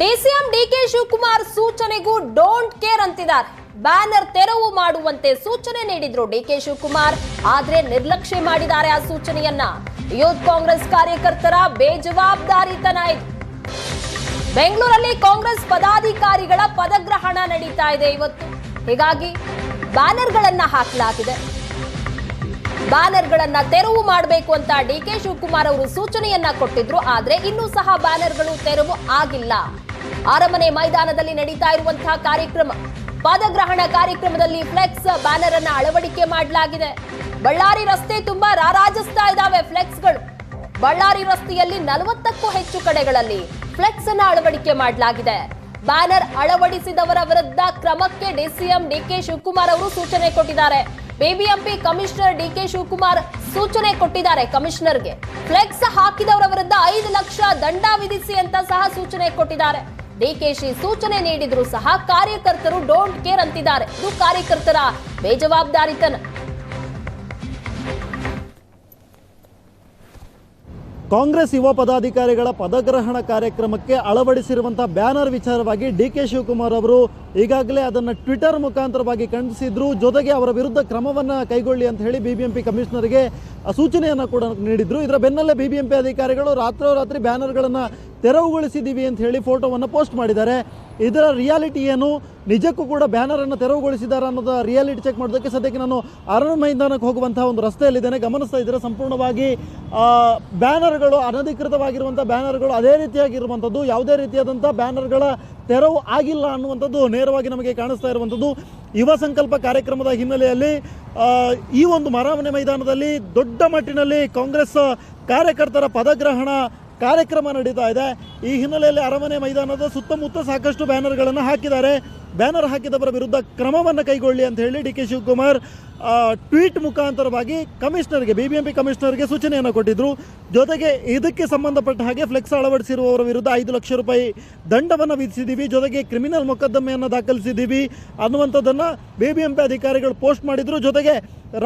DCM DK Shivakumar ಸೂಚನೆಗೂ don't care ಅಂತಿದ್ದಾರೆ. Banner ತೆರವು ಮಾಡುವಂತೆ ಸೂಚನೆ ನೀಡಿದ್ರು ಡಿಕೆ ಶಿವಕುಮಾರ್. ಆದ್ರೆ ನಿರ್ಲಕ್ಷ್ಯ ಮಾಡಿದ್ದಾರೆ ಆ ಸೂಚನೆಯನ್ನ. ಯೂತ್ ಕಾಂಗ್ರೆಸ್ ಕಾರ್ಯಕರ್ತರ ಬೇಜವಾಬ್ದಾರಿತನ ಇದು ಬೆಂಗಳೂರಲ್ಲಿ ಕಾಂಗ್ರೆಸ್ ಪದಾಧಿಕಾರಿಗಳ ಪದಗ್ರಹಣ ನಡೀತಾ ಇದೆ ಇವತ್ತು. ಹೀಗಾಗಿ ಬ್ಯಾನರ್ಗಳನ್ನ ಹಾಕಲಾಗಿದೆ. ಬ್ಯಾನರ್ಗಳನ್ನ ತೆರವು ಮಾಡಬೇಕು ಅಂತ ಡಿ ಕೆ ಶಿವಕುಮಾರ್ ಅವರು ಸೂಚನೆಯನ್ನ ಕೊಟ್ಟಿದ್ರು. ಆದ್ರೆ ಇನ್ನೂ ಸಹ ಬ್ಯಾನರ್ಗಳು ತೆರವು ಆಗಿಲ್ಲ. ಅರಮನೆ ಮೈದಾನದಲ್ಲಿ ನಡೀತಾ ಇರುವಂತಹ ಕಾರ್ಯಕ್ರಮ. ಪಾದಗ್ರಹಣ ಕಾರ್ಯಕ್ರಮದಲ್ಲಿ ಫ್ಲೆಕ್ಸ್ ಬ್ಯಾನರ್ ಅನ್ನ ಅಳವಡಿಕೆ ಮಾಡಲಾಗಿದೆ. ಬಳ್ಳಾರಿ ರಸ್ತೆ ತುಂಬಾ ರಾರಾಜಿಸ್ತಾ ಇದಾವೆ ಫ್ಲೆಕ್ಸ್ಗಳು ಬಳ್ಳಾರಿ ರಸ್ತೆಯಲ್ಲಿ ನಲವತ್ತಕ್ಕೂ ಹೆಚ್ಚು ಕಡೆಗಳಲ್ಲಿ ಫ್ಲೆಕ್ಸ್ ಅನ್ನ ಅಳವಡಿಕೆ ಮಾಡಲಾಗಿದೆ. ಬ್ಯಾನರ್ ಅಳವಡಿಸಿದವರ ವಿರುದ್ಧ ಕ್ರಮಕ್ಕೆ ಡಿಸಿಎಂ ಡಿಕೆ ಶಿವಕುಮಾರ್ ಅವರು ಸೂಚನೆ ಕೊಟ್ಟಿದ್ದಾರೆ. ಬಿಬಿಎಂಪಿ ಕಮಿಷನರ್ ಡಿಕೆ ಶಿವಕುಮಾರ್ ಸೂಚನೆ ಕೊಟ್ಟಿದ್ದಾರೆ ಕಮಿಷನರ್ಗೆ. ಫ್ಲೆಕ್ಸ್ ಹಾಕಿದವರ ವಿರುದ್ಧ ಐದು ಲಕ್ಷ ದಂಡ ವಿಧಿಸಿ ಅಂತ ಸಹ ಸೂಚನೆ ಕೊಟ್ಟಿದ್ದಾರೆ. ಡಿಕೆಶಿ ಸೂಚನೆ ನೀಡಿದ್ರು ಸಹ ಕಾರ್ಯಕರ್ತರು ಡೋಂಟ್ ಕೇರ್ ಅಂತಿದ್ದಾರೆ. ಇದು ಕಾರ್ಯಕರ್ತರ ಬೇಜವಾಬ್ದಾರಿತನ. ಕಾಂಗ್ರೆಸ್ ಯುವ ಪದಾಧಿಕಾರಿಗಳ ಪದಗ್ರಹಣ ಕಾರ್ಯಕ್ರಮಕ್ಕೆ ಅಳವಡಿಸಿರುವಂತಹ ಬ್ಯಾನರ್ ವಿಚಾರವಾಗಿ ಡಿ ಕೆ ಶಿವಕುಮಾರ್ ಅವರು ಈಗಾಗಲೇ ಅದನ್ನು ಟ್ವಿಟರ್ ಮುಖಾಂತರವಾಗಿ ಖಂಡಿಸಿದ್ರು. ಜೊತೆಗೆ ಅವರ ವಿರುದ್ಧ ಕ್ರಮವನ್ನು ಕೈಗೊಳ್ಳಿ ಅಂತ ಹೇಳಿ ಬಿಬಿಎಂಪಿ ಕಮಿಷನರ್ಗೆ, ಆ, ಸೂಚನೆಯನ್ನು ಕೂಡ ನೀಡಿದ್ರು. ಇದರ ಬೆನ್ನಲ್ಲೇ ಬಿಬಿಎಂಪಿ ಅಧಿಕಾರಿಗಳು ರಾತ್ರೋರಾತ್ರಿ ಬ್ಯಾನರ್ಗಳನ್ನು ತೆರವುಗೊಳಿಸಿದ್ದೀವಿ ಅಂತ ಹೇಳಿ ಫೋಟೋವನ್ನು ಪೋಸ್ಟ್ ಮಾಡಿದ್ದಾರೆ. ಇದರ ರಿಯಾಲಿಟಿ ಏನು? ನಿಜಕ್ಕೂ ಕೂಡ ಬ್ಯಾನರನ್ನು ತೆರವುಗೊಳಿಸಿದ್ದಾರೆ ಅನ್ನೋದು ರಿಯಾಲಿಟಿ ಚೆಕ್ ಮಾಡೋದಕ್ಕೆ ಸದ್ಯಕ್ಕೆ ನಾನು ಅರಣ್ಯ ಮೈದಾನಕ್ಕೆ ಹೋಗುವಂತಹ ಒಂದು ರಸ್ತೆಯಲ್ಲಿದ್ದೇನೆ. ಗಮನಿಸ್ತಾ ಇದ್ದರೆ? ಸಂಪೂರ್ಣವಾಗಿ ಬ್ಯಾನರ್ಗಳು ಅನಧಿಕೃತವಾಗಿರುವಂಥ ಬ್ಯಾನರ್ಗಳು ಅದೇ ರೀತಿಯಾಗಿರುವಂಥದ್ದು. ಯಾವುದೇ ರೀತಿಯಾದಂಥ ಬ್ಯಾನರ್ಗಳ ತೆರವು ಆಗಿಲ್ಲ ಅನ್ನುವಂಥದ್ದು ನೇರವಾಗಿ ನಮಗೆ ಕಾಣಿಸ್ತಾ ಇರುವಂಥದ್ದು. ಯುವ ಸಂಕಲ್ಪ ಕಾರ್ಯಕ್ರಮದ ಹಿನ್ನೆಲೆಯಲ್ಲಿ ಈ ಒಂದು ಮರಾಮನೆ ಮೈದಾನದಲ್ಲಿ ದೊಡ್ಡ ಮಟ್ಟಿನಲ್ಲಿ ಕಾಂಗ್ರೆಸ್ ಕಾರ್ಯಕರ್ತರ ಪದಗ್ರಹಣ ಕಾರ್ಯಕ್ರಮ ನಡೀತಾ ಇದೆ. ಈ ಹಿನ್ನೆಲೆಯಲ್ಲಿ ಅರಮನೆ ಮೈದಾನದ ಸುತ್ತಮುತ್ತ ಸಾಕಷ್ಟು ಬ್ಯಾನರ್ಗಳನ್ನು ಹಾಕಿದ್ದಾರೆ. ಬ್ಯಾನರ್ ಹಾಕಿದವರ ವಿರುದ್ಧ ಕ್ರಮವನ್ನು ಕೈಗೊಳ್ಳಿ ಅಂತ ಹೇಳಿ ಡಿ ಕೆ ಶಿವಕುಮಾರ್ ಟ್ವೀಟ್ ಮುಖಾಂತರವಾಗಿ ಕಮಿಷನರ್ಗೆ ಬಿ ಬಿ ಎಂ ಪಿ ಕಮಿಷನರ್ಗೆ ಸೂಚನೆಯನ್ನು ಕೊಟ್ಟಿದ್ದರು ಜೊತೆಗೆ ಇದಕ್ಕೆ ಸಂಬಂಧಪಟ್ಟ ಹಾಗೆ ಫ್ಲೆಕ್ಸ್ ಅಳವಡಿಸಿರುವವರ ವಿರುದ್ಧ ಐದು ಲಕ್ಷ ರೂಪಾಯಿ ದಂಡವನ್ನು ವಿಧಿಸಿದ್ದೀವಿ ಜೊತೆಗೆ ಕ್ರಿಮಿನಲ್ ಮೊಕದ್ದಮೆಯನ್ನು ದಾಖಲಿಸಿದ್ದೀವಿ ಅನ್ನುವಂಥದ್ದನ್ನು ಬಿ ಬಿ ಎಂ ಪಿ ಅಧಿಕಾರಿಗಳು ಪೋಸ್ಟ್ ಮಾಡಿದರು. ಜೊತೆಗೆ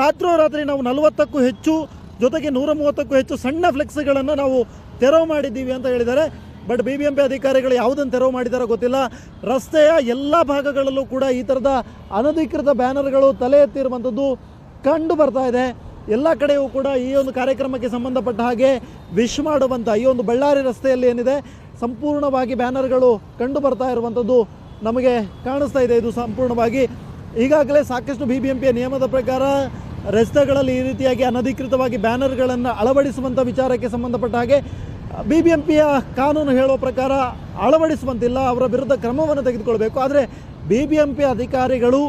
ರಾತ್ರೋರಾತ್ರಿ ನಾವು ನಲವತ್ತಕ್ಕೂ ಹೆಚ್ಚು ಜೊತೆಗೆ ನೂರ ಮೂವತ್ತಕ್ಕೂ ಹೆಚ್ಚು ಸಣ್ಣ ಫ್ಲೆಕ್ಸ್ಗಳನ್ನು ನಾವು ತೆರವು ಮಾಡಿದ್ದೀವಿ ಅಂತ ಹೇಳಿದ್ದಾರೆ. But B B M P ಅಧಿಕಾರಿಗಳು ಯಾವುದನ್ನು ತೆರವು ಮಾಡಿದಾರೋ ಗೊತ್ತಿಲ್ಲ. ರಸ್ತೆಯ ಎಲ್ಲ ಭಾಗಗಳಲ್ಲೂ ಕೂಡ ಈ ಥರದ ಅನಧಿಕೃತ ಬ್ಯಾನರ್ಗಳು ತಲೆ ಎತ್ತಿರುವಂಥದ್ದು ಕಂಡು ಬರ್ತಾ ಇದೆ. ಎಲ್ಲ ಕಡೆಯೂ ಕೂಡ ಈ ಒಂದು ಕಾರ್ಯಕ್ರಮಕ್ಕೆ ಸಂಬಂಧಪಟ್ಟ ಹಾಗೆ ವಿಶ್ ಮಾಡುವಂಥ ಈ ಒಂದು ಬಳ್ಳಾರಿ ರಸ್ತೆಯಲ್ಲಿ ಏನಿದೆ, ಸಂಪೂರ್ಣವಾಗಿ ಬ್ಯಾನರ್ಗಳು ಕಂಡು ಬರ್ತಾ ಇರುವಂಥದ್ದು ನಮಗೆ ಕಾಣಿಸ್ತಾ ಇದೆ. ಇದು ಸಂಪೂರ್ಣವಾಗಿ ಈಗಾಗಲೇ ಸಾಕಷ್ಟು ಬಿ ಬಿ ಎಂ ಪಿಯ ನಿಯಮದ ಪ್ರಕಾರ ರಸ್ತೆಗಳಲ್ಲಿ ಈ ರೀತಿಯಾಗಿ ಅನಧಿಕೃತವಾಗಿ ಬ್ಯಾನರ್ಗಳನ್ನು ಅಳವಡಿಸುವಂಥ ವಿಚಾರಕ್ಕೆ ಸಂಬಂಧಪಟ್ಟ ಹಾಗೆ ಬಿ ಬಿ ಎಂ ಪಿಯ ಕಾನೂನು ಹೇಳುವ ಪ್ರಕಾರ ಅಳವಡಿಸುವಂತಿಲ್ಲ, ಅವರ ವಿರುದ್ಧ ಕ್ರಮವನ್ನು ತೆಗೆದುಕೊಳ್ಬೇಕು. ಆದರೆ ಬಿ ಬಿ ಎಂ ಪಿ ಅಧಿಕಾರಿಗಳು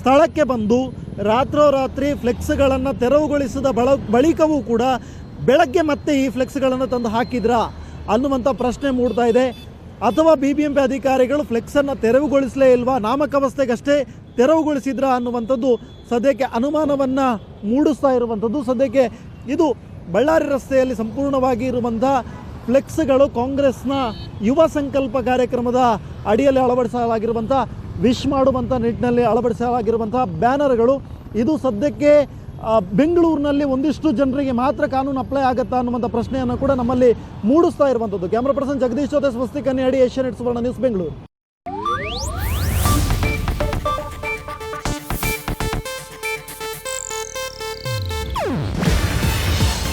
ಸ್ಥಳಕ್ಕೆ ಬಂದು ರಾತ್ರೋರಾತ್ರಿ ಫ್ಲೆಕ್ಸ್ಗಳನ್ನು ತೆರವುಗೊಳಿಸಿದ ಬಳ, ಬಳಿಕವೂ ಕೂಡ ಬೆಳಗ್ಗೆ ಮತ್ತೆ ಈ ಫ್ಲೆಕ್ಸ್ಗಳನ್ನು ತಂದು ಹಾಕಿದ್ರಾ? ಅನ್ನುವಂಥ ಪ್ರಶ್ನೆ ಮೂಡ್ತಾ ಇದೆ. ಅಥವಾ ಬಿ ಬಿ ಎಂ ಪಿ ಅಧಿಕಾರಿಗಳು ಫ್ಲೆಕ್ಸನ್ನು ತೆರವುಗೊಳಿಸಲೇ ಇಲ್ವಾ? ನಾಮಕಾವಸ್ಥೆಗಷ್ಟೇ ತೆರವುಗೊಳಿಸಿದ್ರಾ ಅನ್ನುವಂಥದ್ದು ಸದ್ಯಕ್ಕೆ ಅನುಮಾನವನ್ನು ಮೂಡಿಸ್ತಾ ಇರುವಂಥದ್ದು. ಸದ್ಯಕ್ಕೆ ಇದು ಬಳ್ಳಾರಿ ರಸ್ತೆಯಲ್ಲಿ ಸಂಪೂರ್ಣವಾಗಿ ಇರುವಂಥ ಫ್ಲೆಕ್ಸ್ಗಳು ಕಾಂಗ್ರೆಸ್ನ ಯುವ ಸಂಕಲ್ಪ ಕಾರ್ಯಕ್ರಮದ ಅಡಿಯಲ್ಲಿ ಅಳವಡಿಸಲಾಗಿರುವಂಥ, ವಿಶ್ ಮಾಡುವಂಥ ನಿಟ್ಟಿನಲ್ಲಿ ಅಳವಡಿಸಲಾಗಿರುವಂಥ ಬ್ಯಾನರ್ಗಳು. ಇದು ಸದ್ಯಕ್ಕೆ ಬೆಂಗಳೂರಿನಲ್ಲಿ ಒಂದಿಷ್ಟು ಜನರಿಗೆ ಮಾತ್ರ ಕಾನೂನು ಅಪ್ಲೈ ಆಗುತ್ತಾ ಅನ್ನುವಂಥ ಪ್ರಶ್ನೆಯನ್ನು ಕೂಡ ನಮ್ಮಲ್ಲಿ ಮೂಡಿಸ್ತಾ ಇರುವಂಥದ್ದು. ಕ್ಯಾಮ್ರಾ ಪರ್ಸನ್ ಜಗದೀಶ್ ಜೊತೆ ಸ್ವಸ್ತಿ ಕನ್ಯಾಡಿ ಏಷ್ಯಾನೆಟ್ ಸುವರ್ಣ ನ್ಯೂಸ್, ಬೆಂಗಳೂರು.